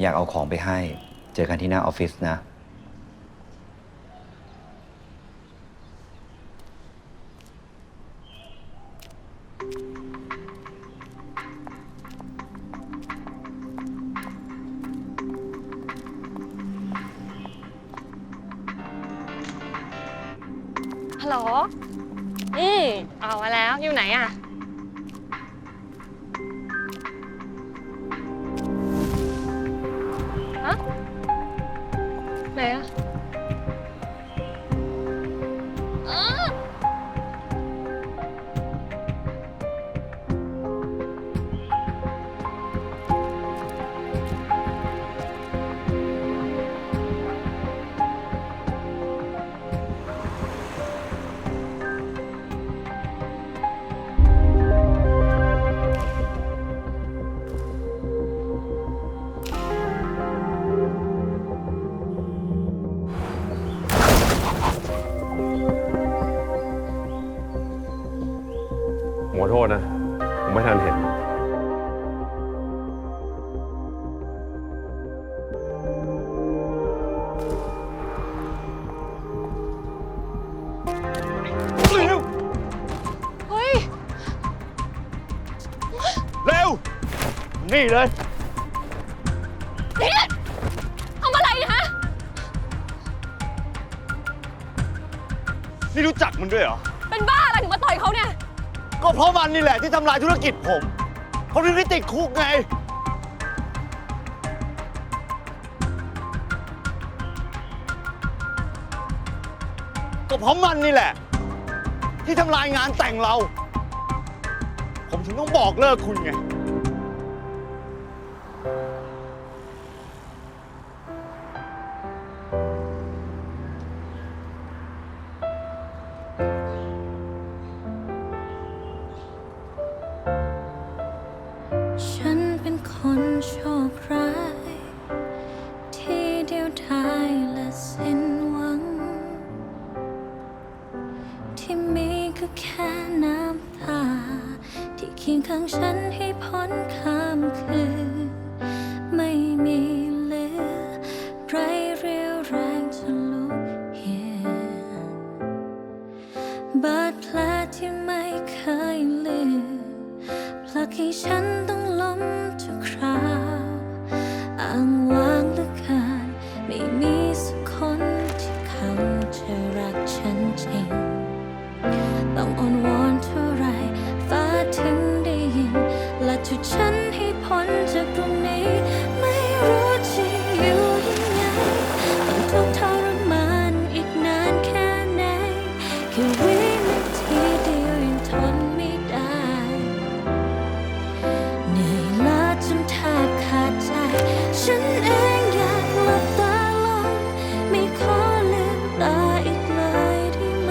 อยากเอาของไปให้ เจอกันที่หน้าออฟฟิศนะ ฮัลโหล อืมเอามาแล้ว อยู่ไหนอะฮะ ไหน โทษนะ ผมไม่ทันเห็น เฮ้ย เร็ว นี่เลย นี่ทำอะไรฮะ นี่รู้จักมันด้วยเหรอ เป็นบ้าอะไรถึงมาต่อยเขาเนี่ย ก็เพราะมันนี่แหละที่ทำลายธุรกิจผมเขาะที่ติดคุกไง ก็เพราะมันนี่แหละ ที่ทำลายงานแต่งเรา ผมถึงต้องบอกเลิกคุณไง คียงข้างฉันให้พ้นข้ามคืน ไม่มีเหลือไรเรียวแรงจะลุกเหียนบาดแผลที่ไม่เคยลืมผลักให้ฉันต้อง วินาทีเดียวยังทนไม่ได้ เหนื่อยล้าจนแทบขาดใจ ฉันเองอยากหลับตาลง ไม่ขอลืมตาอีกเลยได้ไหม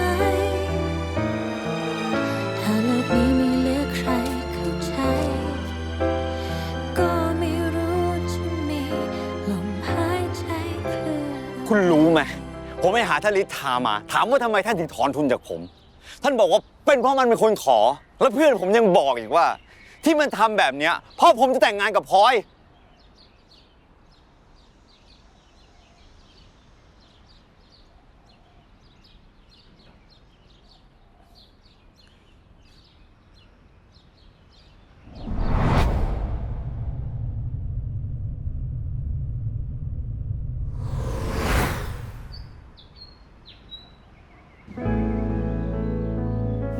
ถ้าโลกนี้ไม่เหลือใครเข้าใจ ก็ไม่รู้จะมีลมหายใจเพื่อ คุณรู้ไหม ผมไปหาท่านลิทามา ถามว่าทำไมท่านถึงถอนทุนจากผม ท่านบอกว่าเป็นเพราะมันเป็นคนขอ แล้วเพื่อนผมยังบอกอีกว่า ที่มันทำแบบเนี้ยเพราะผมจะแต่งงานกับพลอย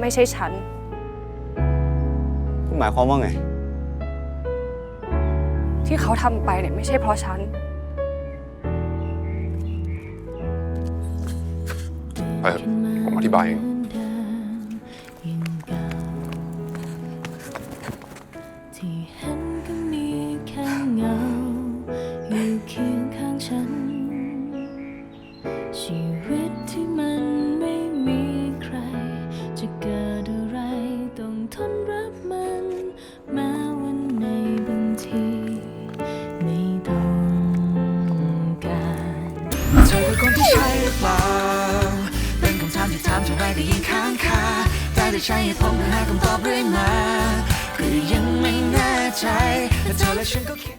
ไม่ใช่ฉัน คุณหมายความว่าไง ที่เขาทำไปเนี่ยไม่ใช่เพราะฉัน ไปเถอะผมอธิบายเอง แต่ได้ใช้เหตุผลเพื่อหาคำตอบเรื่อยมาก็ยังไม่แน่ใจแต่เธอและฉันก็คิด